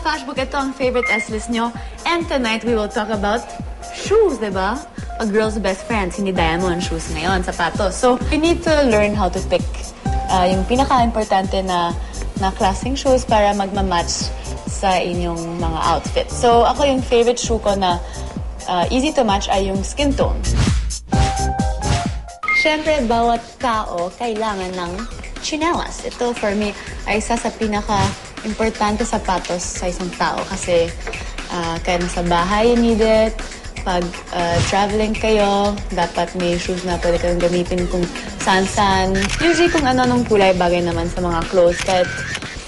Fashbook, ito ang favorite S-list nyo. And tonight, we will talk about shoes, di ba? A girl's best friends, hindi diamond shoes ngayon, sapatos. So, you need to learn how to pick uh, yung pinaka-importante na, na klaseng shoes para magmamatch sa inyong mga outfits. So, ako yung favorite shoe ko na uh, easy to match ay yung skin tone. Siyempre, bawat tao kailangan ng chinelas. Ito, for me, ay isa sa pinaka-importante sapatos sa isang tao kasi uh, kaya nasa bahay, you need it. Pag uh, traveling kayo, dapat may shoes na pwede kang gamitin kung saan-saan. Usually, kung ano-anong kulay, bagay naman sa mga clothes. Kahit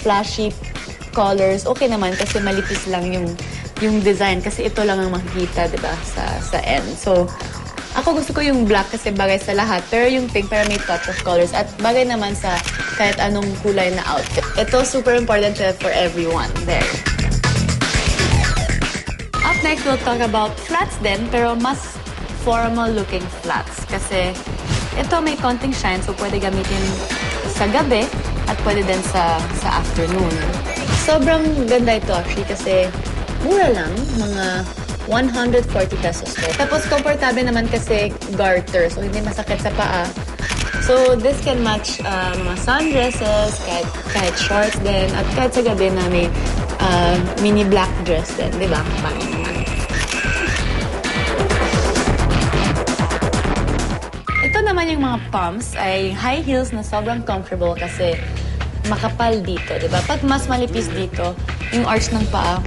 flashy colors, okay naman kasi malipis lang yung yung design kasi ito lang ang makikita, 'di ba, sa sa end. So, ako gusto ko yung black kasi bagay sa lahat. Pero yung pink para may touch of colors. At bagay naman sa kahit anong kulay na outfit. Ito super important for everyone. There. Up next, we'll talk about flats din, pero mas formal looking flats. Kasi ito may konting shine, so pwede gamitin sa gabi at pwede din sa, sa afternoon. Sobrang ganda ito actually kasi mura lang, mga 140 pesos to. Tapos, komportable naman kasi garter, so hindi masakit sa paa. So, this can match mga sundresses, kahit, kahit shorts din, at kahit sa gabi na may uh, mini black dress din, di ba? Naman? Ito naman yung mga pumps ay high heels na sobrang comfortable kasi makapal dito, di ba? Pag mas malipis dito, yung arch ng paa,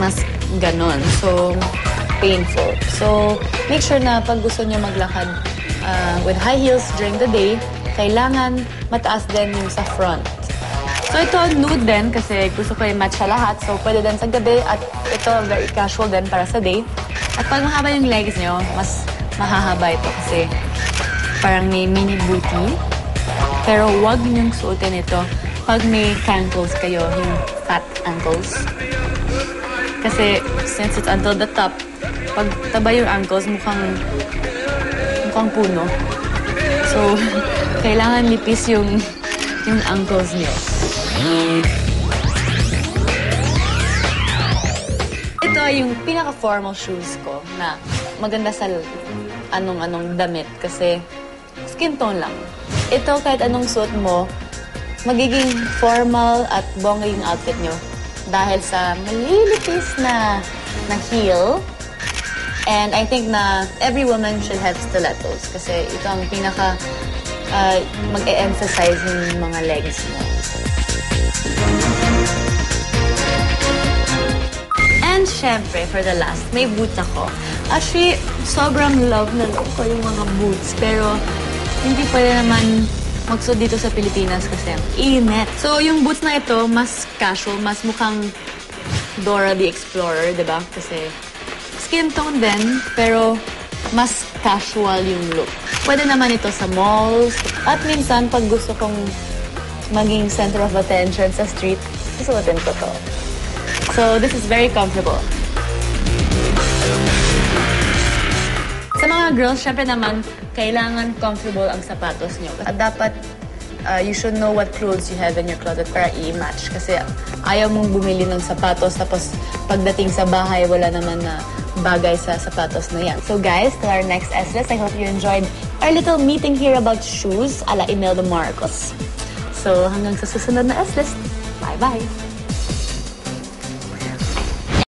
mas ganon. So, painful. So, make sure na pag gusto nyo maglakad uh, with high heels during the day, kailangan mataas din yung sa front. So, ito nude din kasi gusto ko i-match sa lahat. So, pwede din sa gabi at ito very casual din para sa day. At pag mahaba yung legs nyo, mas mahahaba ito kasi parang may mini booty. Pero wag niyong suotin ito pag may cankles kayo, yung fat ankles. Kasi since it's until the top, pag taba yung ankles, mukhang mukhang puno. So, kailangan lipis yung yung ankles niyo. Ito yung pinaka-formal shoes ko na maganda sa anong-anong damit kasi skin tone lang. Ito kahit anong suot mo, magiging formal at bongga yung outfit nyo dahil sa malilipis na, na heel. And I think na every woman should have stilettos kasi ito ang pinaka uh, mag-e-emphasize yung mga legs mo. And syempre, for the last, may boots ako. Actually, sobrang love na love ko yung mga boots. Pero, hindi pwede naman magsuot dito sa Pilipinas kasi init. So, yung boots na ito, mas casual, mas mukhang Dora the Explorer, di ba? Kasi skin tone din, pero mas casual yung look. Pwede naman ito sa malls. At minsan, pag gusto kong maging center of attention sa street, susuotin ko to. So, this is very comfortable. Sa mga girls, syempre naman, kailangan comfortable ang sapatos nyo. At dapat, uh, you should know what clothes you have in your closet para i-match. Kasi ayaw mong bumili ng sapatos, tapos pagdating sa bahay, wala naman na bagay sa sapatos na yan. So guys, to our next S-List, I hope you enjoyed our little meeting here about shoes ala Imelda Marcos. So hanggang sa susunod na S-List, bye-bye!